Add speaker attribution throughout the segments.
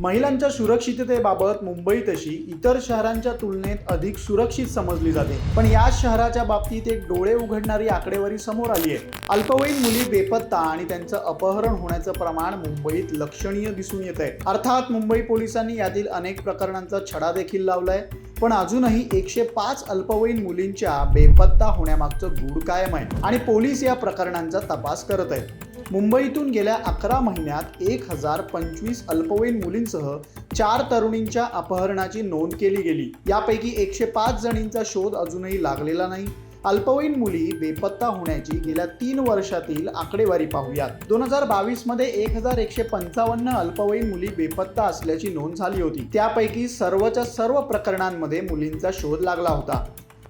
Speaker 1: महिलांच्या सुरक्षिततेबाबत मुंबई तशी इतर शहरांच्या तुलनेत अधिक सुरक्षित समजली जाते. पण याच शहराच्या बाबतीत एक डोळे उघडणारी आकडेवारी समोर आली आहे. अल्पवयीन मुली बेपत्ता आणि त्यांचं अपहरण होण्याचं प्रमाण मुंबईत लक्षणीय दिसून येत आहे. अर्थात मुंबई पोलिसांनी यातील अनेक प्रकरणांचा छडा देखील लावलाय. पण अजूनही एकशे पाच अल्पवयीन मुलींच्या बेपत्ता होण्यामागचं गूढ कायम आहे आणि पोलीस या प्रकरणांचा तपास करत आहेत. मुंबईतून गेल्या अकरा महिन्यात एक हजार पंचवीस अल्पवयीन मुलींसह चार तरुणींच्या अपहरणाची नोंद केली गेली. यापैकी एकशे पाच जणींचा शोध अजूनही लागलेला नाही. अल्पवयीन मुली बेपत्ता होण्याची गेल्या तीन वर्षातील आकडेवारी पाहूयात. दोन हजार बावीसमध्ये एक हजार एकशे पंचावन्न अल्पवयीन मुली बेपत्ता असल्याची नोंद झाली होती. त्यापैकी सर्वच्या सर्व प्रकरणांमध्ये मुलींचा शोध लागला होता.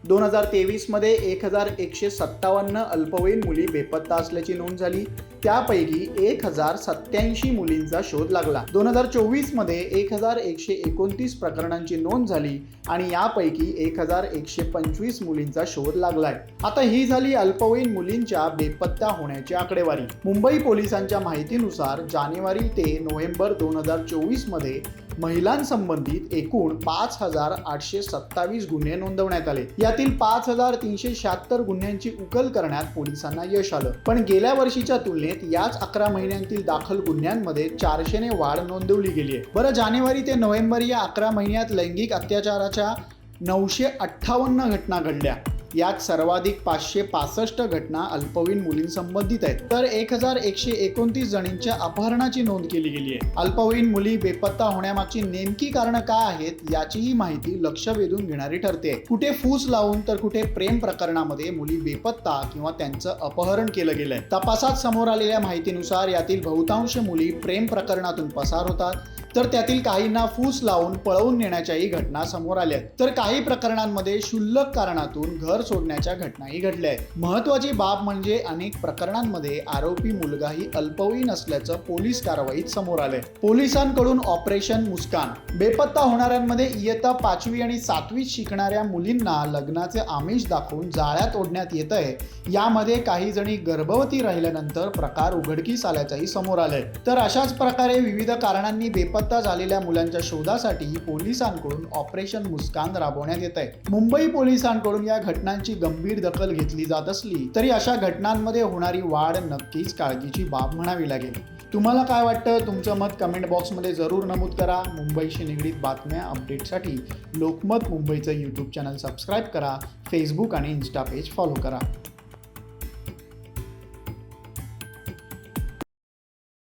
Speaker 1: दोन हजार तेवीसमध्ये एक हजार एकशे सत्तावन्न अल्पवयीन मुली बेपत्ता असल्याची नोंद झाली. त्यापैकी एक हजार सत्याऐंशी मुलींचा शोध लागला. दोन हजार चोवीसमध्ये एक हजार एकशे एकोणतीस प्रकरणांची नोंद झाली आणि यापैकी एक हजार एकशे पंचवीस मुलींचा शोध लागलाय. आता ही झाली अल्पवयीन मुलींच्या बेपत्ता होण्याची आकडेवारी. मुंबई पोलिसांच्या माहितीनुसार जानेवारी ते नोव्हेंबर दोन हजार चोवीसमध्ये महिलांसंबंधित एकूण पाच हजार आठशे सत्तावीस गुन्हे नोंदवण्यात आले. यातील पाच हजार तीनशे शहात्तर गुन्ह्यांची उकल करण्यात पोलिसांना यश आलं. पण गेल्या वर्षीच्या तुलनेत याच अकरा महिन्यांतील दाखल गुन्ह्यांमध्ये चारशेने वाढ नोंदवली गेली आहे. बरं जानेवारी ते नोव्हेंबर या अकरा महिन्यात लैंगिक अत्याचाराच्या नऊशे अठ्ठावन्न घटना घडल्या. यात सर्वाधिक पाचशे पासष्ट घटना अल्पवयीन मुलींसंबंधित आहेत. तर एक हजार एकशे एकोणतीस जणींच्या अपहरणाची नोंद केली गेली आहे. अल्पवयीन मुली बेपत्ता होण्यामागची नेमकी कारणं काय आहेत याचीही माहिती लक्ष वेधून घेणारी ठरते. कुठे फूस लावून तर कुठे प्रेम प्रकरणामध्ये मुली बेपत्ता किंवा त्यांचं अपहरण केलं गेलंय. तपासात समोर आलेल्या माहितीनुसार यातील बहुतांश मुली प्रेम प्रकरणातून पसार होतात. तर त्यातील काहींना फूस लावून पळवून नेण्याच्याही घटना समोर आल्या. तर काही प्रकरणांमध्ये क्षुल्लक कारणातून घर सोडण्याच्या घटनाही घडल्या आहेत. महत्वाची बाब म्हणजे अनेक प्रकरणांमध्ये आरोपी मुलगाही अल्पवयीन असल्याचं पोलीस कारवाईत समोर आलंय. पोलिसांकडून ऑपरेशन मुस्कान. बेपत्ता होणाऱ्यांमध्ये इयत्ता पाचवी आणि सातवीत शिकणाऱ्या मुलींना लग्नाचे आमिष दाखवून जाळ्यात ओढण्यात येत आहे. यामध्ये काही जणी गर्भवती राहिल्यानंतर प्रकार उघडकीस आल्याचंही समोर आलंय. तर अशाच प्रकारे विविध कारणांनी बेपत्ता झालेल्या मुलांच्या शोधासाठी पोलिसांकडून ऑपरेशन मुस्कान राबवण्यात येत आहे मुंबई पोलिसांकडून या घटनांची गंभीर दखल घेतली जात असली तरी अशा घटनांमध्ये होणारी वाढ नक्कीच काळजीची बाब म्हणावी लागेल. तुम्हाला काय वाटतं? तुमचं मत कमेंट बॉक्समध्ये जरूर नमूद करा. मुंबईशी निगडीत बातम्या अपडेटसाठी लोकमत मुंबईचं यूट्यूब चॅनल सबस्क्राईब करा. फेसबुक आणि इन्स्टा पेज फॉलो करा.